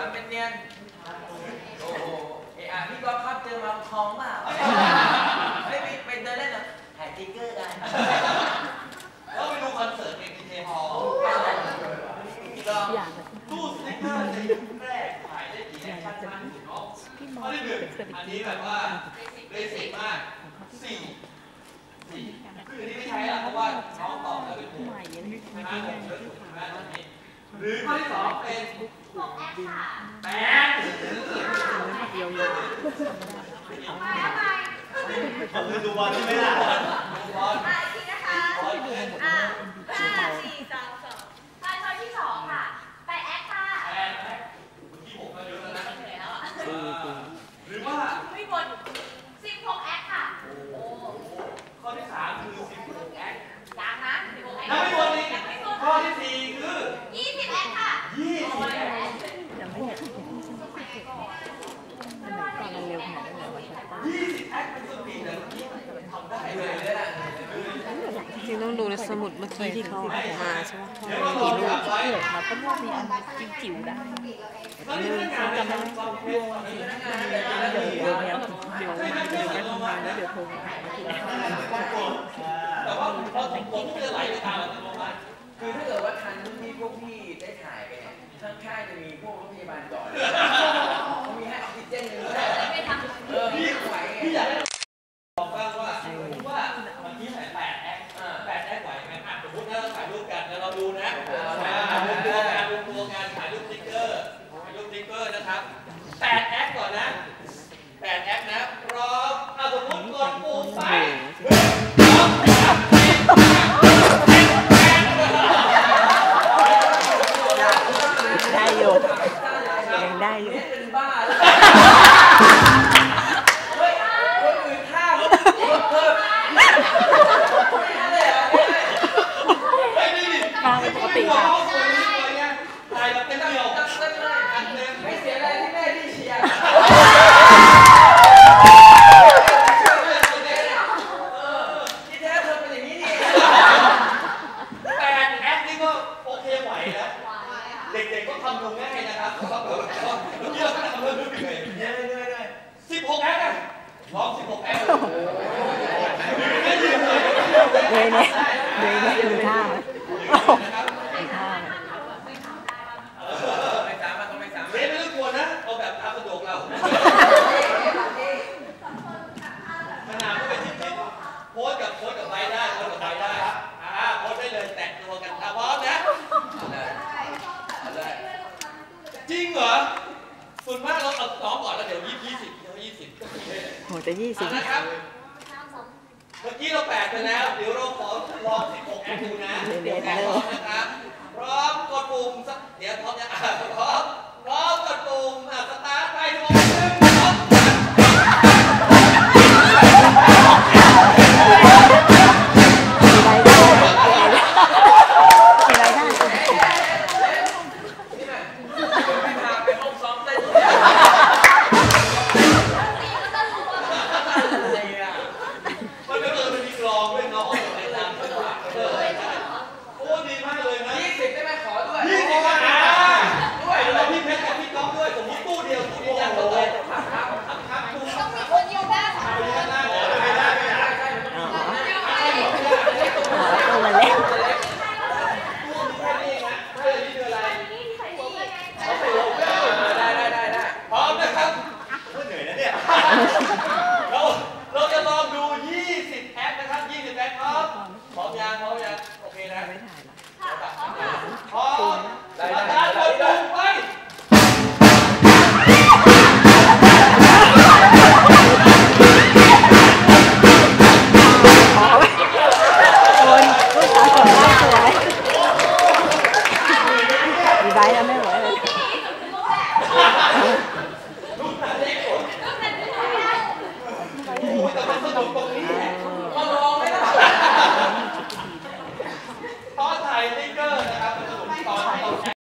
ทำเป็นเนียน โอ้โหเอะอะพี่ก๊อฟครับเจอมาทองเปล่าเฮ้ยไปไปเดินเล่นเหรอถ่ายติ๊กเกอร์กันแล้วไปดูคอนเสิร์ตเอ็นดีเจฮอลล์อยากแบบตู้สติ๊กเกอร์ในยุคแรกถ่ายได้กี่แอคชั่นมากที่สุดเนาะพี่มข้ออสที่หนึ่งเคยไปอันกินี้นแบบว่าเบสิกมากสี่สี่คืออันนี้ไม่ใช่ละเพราะว่าน้องตอบแล้วเป็นถูกใหม่ยังไม่ใช่ทำไหมได้ผมไงเลือกถูกใช่ไหมตอนนี้ หรือข้อที่สองเป็นแปดเดียวยาเขาคือดูบอลใช่ไหมล่ะบอลอะอีกทีนะคะบอลเป็นอะห้าสี่สามสองไปข้อที่สองค่ะไปแอคค่ะแปดแปดที่ผมก็เยอะแล้วนะเหนื่อยแล้วอะหรือว่าไม่บนสิบหกแอคค่ะโอ้ข้อที่สามคือสิบหกแอค ยังนะสิบหกแอค ยังไม่หมดอีก ยังไม่หมด ข้อที่สี่คือ ยี่สิบแอคค่ะ ยี่สิบแอค ยังไม่เห็นอันไหนก่อนมันเร็วขนาดนั้นเลยว่าชัด ยี่สิบแอคเป็นสปีดแต่ที่ทำได้ เห เล นื่อย ย เลยล่ะ จริงต้องดูในส มุดเมื่อกี้ที่เขาออกมาใช่ไหมเดี๋ยวเราลองกลับไปเกิดมาก็ว่ามีอันจิ๋วๆได้ตอนนี้พนักงานจะมาฟังเดี๋ยวเดี๋ยวเนี้ยวเดี๋ยวเดี๋ยวจะทำงานแล้วเดี๋ยวโทรมาแต่ว่าพอผมผมจะไหลไปตามอัตโนมัติคือถ้าเกิดว่าทันที่พวกพี่ได้ถ่ายไปเนี่ยข้างๆจะมีพวกโรถพยาบาลจอด ว่าเยอะทำแล้วดูเหนื่อยเหนื่อยเหนื่อยเนื่อยสิบหกแอคอะลองสิบหกแอคเลยเนี่ยเลยเนี่ยดูท่าไหมโอ้โห นะครับ ดูท่าไหม ไม่สามารถต้องไม่สามารถ เล่นไม่ต้องกลัวนะเอาแบบตามสะดวกเราขนาดก็เป็นที่คิดโพสกับโพสกับใบได้โพสกับใบได้อ่าโพสได้เลยแตะตัวกันอะพร้อมนะ เอาเลย จริงเหรอ ส่วนมากเราเอาน้องก่อนแล้วเดี๋ยวยี่ยี่สิบเดี๋ยวยี่สิบโหจะยี่สิบเอานะครับเมื่อกี้เราแปดไปแล้ว เดี๋ยวเราขอลองสิบหกกันดูนะเดี๋ยวแปดพร้อมนะครับพร้อมกดปุ่มสักเดี๋ยวพร้อมจะอ่านพร้อม พร้อมยังพร้อมยังโอเคนะไม่ถ่ายละพร้อมได้ได้ได้ไปตรงนี้